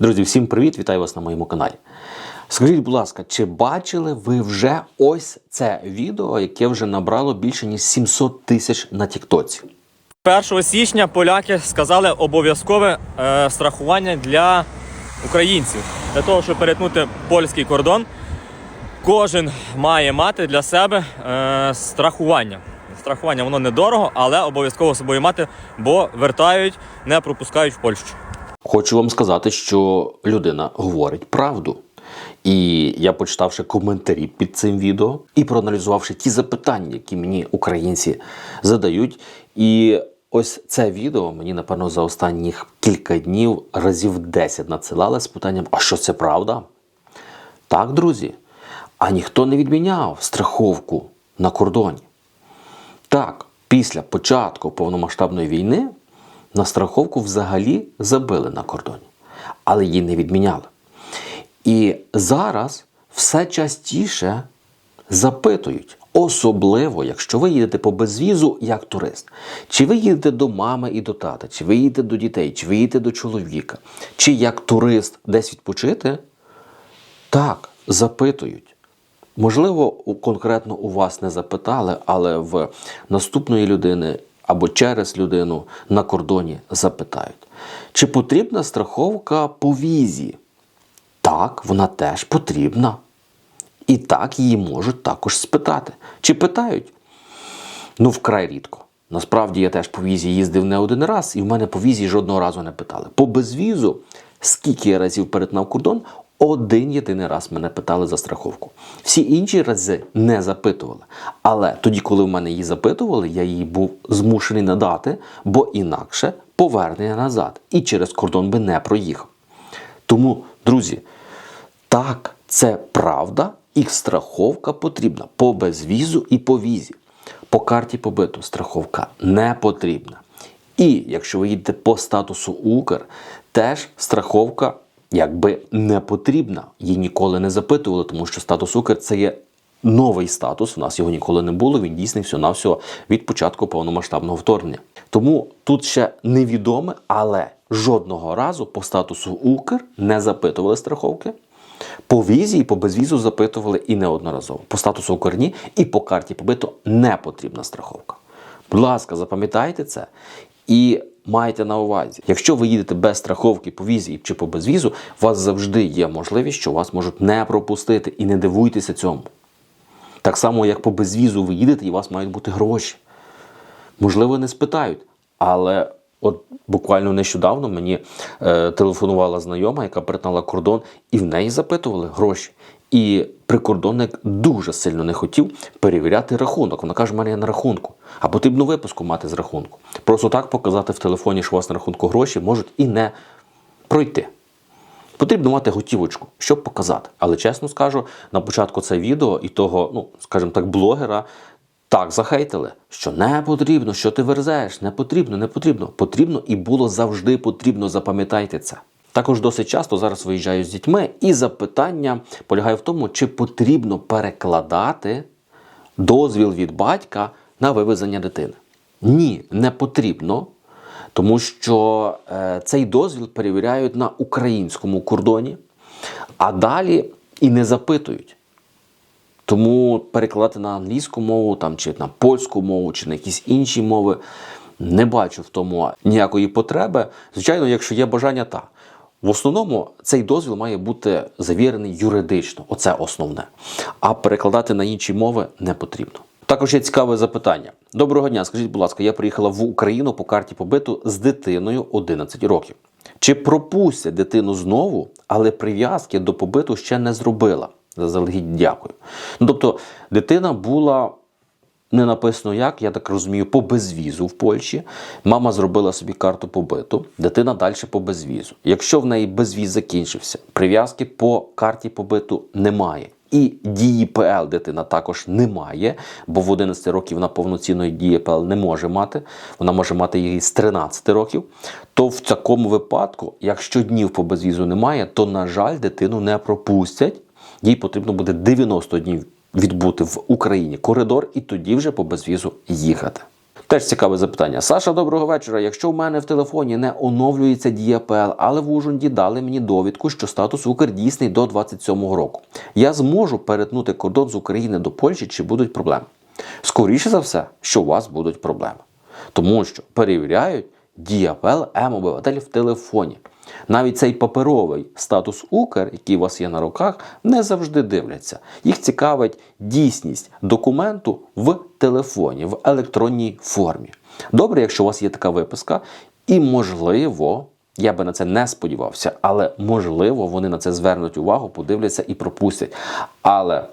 Друзі, всім привіт! Вітаю вас на моєму каналі. Скажіть, будь ласка, чи бачили ви вже ось це відео, яке вже набрало більше ніж 700 тисяч на Тіктоці? 1 січня поляки сказали обов'язкове е, страхування для українців. Для того, щоб перетнути польський кордон, кожен має мати для себе е, страхування. Страхування воно недорого, але обов'язково собою мати, бо вертають, не пропускають в Польщу. Хочу вам сказати, що людина говорить правду. І я, почитавши коментарі під цим відео і проаналізувавши ті запитання, які мені українці задають. І ось це відео мені, напевно, за останніх кілька днів разів 10 надсилали з питанням: а що це правда? Так, друзі. А ніхто не відміняв страховку на кордоні. Так, після початку повномасштабної війни на страховку взагалі забили на кордоні, але її не відміняли. І зараз все частіше запитують, особливо, якщо ви їдете по безвізу як турист, чи ви їдете до мами і до тата, чи ви їдете до дітей, чи ви їдете до чоловіка, чи як турист десь відпочити, так, запитують. Можливо, конкретно у вас не запитали, але в наступної людини або через людину на кордоні запитають. Чи потрібна страховка по візі? Так, вона теж потрібна. І так її можуть також спитати. Чи питають? Ну, вкрай рідко. Насправді я теж по візі їздив не один раз, і в мене по візі жодного разу не питали. По безвізу, скільки я разів перетнав кордон, один єдиний раз мене питали за страховку. Всі інші рази не запитували. Але тоді, коли в мене її запитували, я її був змушений надати, бо інакше повернення назад і через кордон би не проїхав. Тому, друзі, так, це правда, і страховка потрібна по безвізу і по візі. По карті побиту страховка не потрібна. І якщо ви їдете по статусу Укр, теж страховка якби не потрібна. Її ніколи не запитували, тому що статус Укр це є новий статус. У нас його ніколи не було. Він дійсний всього-навсього від початку повномасштабного вторгнення. Тому тут ще невідоме, але жодного разу по статусу Укр не запитували страховки. По візі і по безвізу запитували і неодноразово. По статусу Укрні і по карті побиту не потрібна страховка. Будь ласка, запам'ятайте це і майте на увазі, якщо ви їдете без страховки по візі чи по безвізу, у вас завжди є можливість, що вас можуть не пропустити і не дивуйтеся цьому. Так само, як по безвізу ви їдете, і у вас мають бути гроші. Можливо, не спитають, але от буквально нещодавно мені е, телефонувала знайома, яка перетнала кордон, і в неї запитували гроші. І прикордонник дуже сильно не хотів перевіряти рахунок. Вона каже, мене є на рахунку. А потрібно випуску мати з рахунку. Просто так показати в телефоні, що у вас на рахунку гроші можуть і не пройти. Потрібно мати готівочку, щоб показати. Але чесно скажу, на початку це відео і того, ну, скажімо так, блогера так захейтили, що не потрібно, що ти верзеш, не потрібно, не потрібно. Потрібно і було завжди потрібно, запам'ятайте це. Також досить часто зараз виїжджаю з дітьми, і запитання полягає в тому, чи потрібно перекладати дозвіл від батька на вивезення дитини. Ні, не потрібно. Тому що е, цей дозвіл перевіряють на українському кордоні, а далі і не запитують. Тому перекладати на англійську мову, там, чи на польську мову, чи на якісь інші мови не бачу в тому ніякої потреби. Звичайно, якщо є бажання, так. В основному цей дозвіл має бути завірений юридично, оце основне. А перекладати на інші мови не потрібно. Також є цікаве запитання. Доброго дня, скажіть, будь ласка, я приїхала в Україну по карті побиту з дитиною 11 років. Чи пропустять дитину знову, але прив'язки до побиту ще не зробила? Заздалегідь дякую. Ну, тобто, дитина була не написано як, я так розумію, по безвізу в Польщі. Мама зробила собі карту побиту, дитина далі по безвізу. Якщо в неї безвіз закінчився, прив'язки по карті побиту немає. І дії ПЛ дитина також не має, бо в 11 років вона повноцінної дії ПЛ не може мати. Вона може мати її з 13 років. То в такому випадку, якщо днів по безвізу немає, то, на жаль, дитину не пропустять. Їй потрібно буде 90 днів відбути в Україні коридор і тоді вже по безвізу їхати. Теж цікаве запитання. Саша, доброго вечора. Якщо в мене в телефоні не оновлюється ДІАПЛ, але в Ужгороді дали мені довідку, що статус Укр дійсний до 27-го року. Я зможу перетнути кордон з України до Польщі чи будуть проблеми? Скоріше за все, що у вас будуть проблеми. Тому що перевіряють діапл М-обиватель в телефоні. Навіть цей паперовий статус Укр, який у вас є на руках, не завжди дивляться. Їх цікавить дійсність документу в телефоні, в електронній формі. Добре, якщо у вас є така виписка, і можливо, я би на це не сподівався, але можливо вони на це звернуть увагу, подивляться і пропустять. Але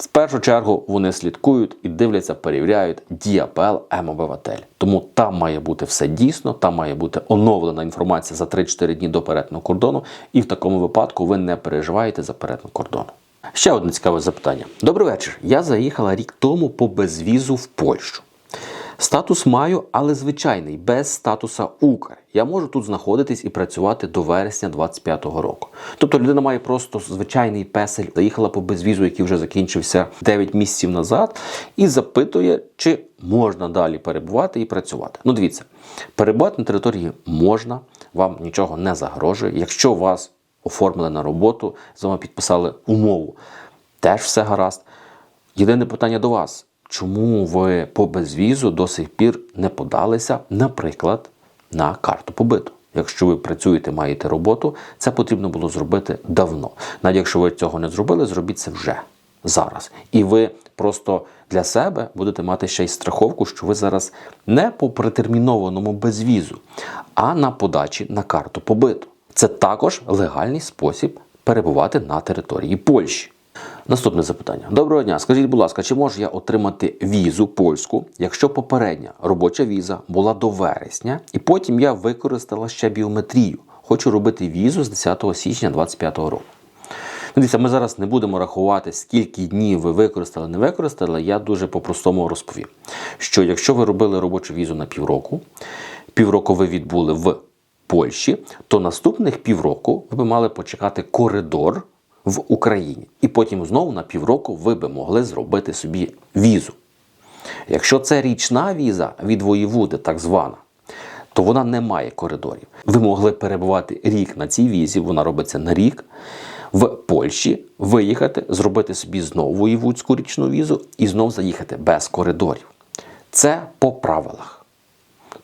в першу чергу вони слідкують і дивляться, перевіряють діапл М-обиватель. Тому там має бути все дійсно, там має бути оновлена інформація за 3-4 дні до перетину кордону, і в такому випадку ви не переживаєте за перетин кордону. Ще одне цікаве запитання. Добрий вечір. Я заїхала рік тому по безвізу в Польщу. Статус маю, але звичайний, без статуса Укр. Я можу тут знаходитись і працювати до вересня 25-го року. Тобто людина має просто звичайний песель, заїхала по безвізу, який вже закінчився 9 місяців назад, і запитує, чи можна далі перебувати і працювати. Ну, дивіться, перебувати на території можна, вам нічого не загрожує. Якщо вас оформили на роботу, з вами підписали умову, теж все гаразд. Єдине питання до вас. Чому ви по безвізу до сих пір не подалися, наприклад, на карту побиту? Якщо ви працюєте, маєте роботу, це потрібно було зробити давно. Навіть якщо ви цього не зробили, зробіть це вже зараз. І ви просто для себе будете мати ще й страховку, що ви зараз не по претермінованому безвізу, а на подачі на карту побиту. Це також легальний спосіб перебувати на території Польщі. Наступне запитання. Доброго дня. Скажіть, будь ласка, чи можу я отримати візу польську, якщо попередня робоча віза була до вересня, і потім я використала ще біометрію. Хочу робити візу з 10 січня 2025 року. Ну, Дивіться, ми зараз не будемо рахувати, скільки днів ви використали, не використали. Я дуже по-простому розповім. Що якщо ви робили робочу візу на півроку, півроку ви відбули в Польщі, то наступних півроку ви б мали почекати коридор в Україні. І потім знову на півроку ви би могли зробити собі візу. Якщо це річна віза від воєводи, так звана, то вона не має коридорів. Ви могли перебувати рік на цій візі, вона робиться на рік. В Польщі виїхати, зробити собі знову воєвудську річну візу і знов заїхати без коридорів. Це по правилах.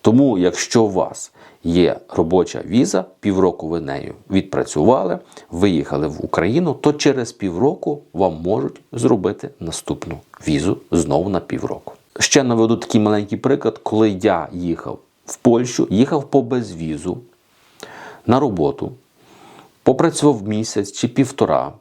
Тому, якщо у вас є робоча віза, півроку ви нею відпрацювали, виїхали в Україну, то через півроку вам можуть зробити наступну візу знову на півроку. Ще наведу такий маленький приклад, коли я їхав в Польщу, їхав по безвізу на роботу, попрацював місяць чи півтора.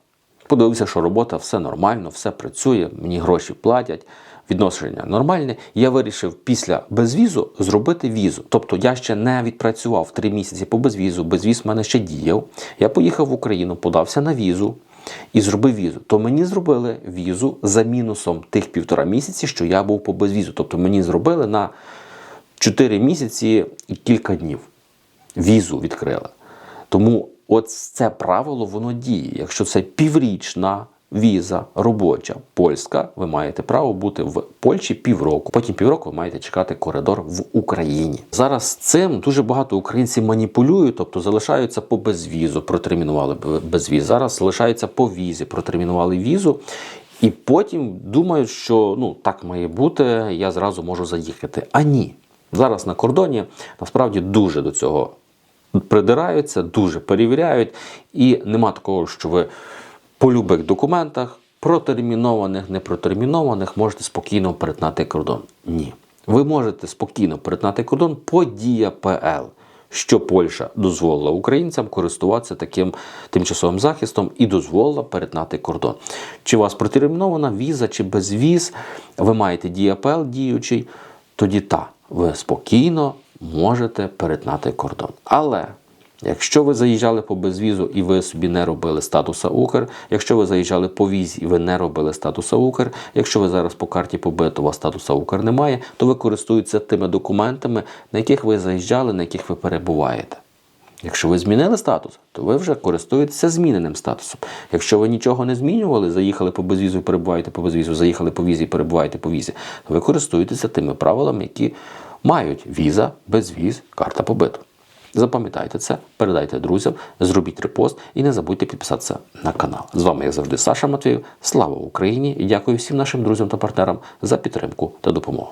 Подивився, що робота все нормально, все працює, мені гроші платять, відношення нормальне. Я вирішив після безвізу зробити візу. Тобто я ще не відпрацював три місяці по безвізу, безвіз в мене ще діяв. Я поїхав в Україну, подався на візу і зробив візу. То мені зробили візу за мінусом тих півтора місяці, що я був по безвізу. Тобто мені зробили на 4 місяці і кілька днів. Візу відкрили. Тому от це правило воно діє. Якщо це піврічна віза робоча польська, ви маєте право бути в Польщі півроку. Потім півроку ви маєте чекати коридор в Україні. Зараз цим дуже багато українців маніпулюють, тобто залишаються по безвізу, протермінували безвіз. Зараз залишаються по візі, протермінували візу. І потім думають, що ну так має бути, я зразу можу заїхати. А ні. Зараз на кордоні насправді дуже до цього придираються, дуже перевіряють, і нема такого, що ви по любих документах, протермінованих, непротермінованих, можете спокійно перетнати кордон. Ні. Ви можете спокійно перетнати кордон по ДІАПЛ, що Польща дозволила українцям користуватися таким тимчасовим захистом і дозволила перетнати кордон. Чи у вас протермінована віза, чи безвіз, ви маєте ДІАПЛ діючий, тоді та, ви спокійно можете перетнати кордон. Але якщо ви заїжджали по безвізу і ви собі не робили статуса Укр, якщо ви заїжджали по візі і ви не робили статуса Укр, якщо ви зараз по карті побиту, у вас статуса Укр немає, то ви користуєтеся тими документами, на яких ви заїжджали, на яких ви перебуваєте. Якщо ви змінили статус, то ви вже користуєтеся зміненим статусом. Якщо ви нічого не змінювали, заїхали по безвізу перебуваєте по безвізу, заїхали по візі перебуваєте по візі, то ви користуєтеся тими правилами, які мають віза, безвіз, карта побиту. Запам'ятайте це, передайте друзям, зробіть репост і не забудьте підписатися на канал. З вами, як завжди, Саша Матвіїв. Слава Україні дякую всім нашим друзям та партнерам за підтримку та допомогу.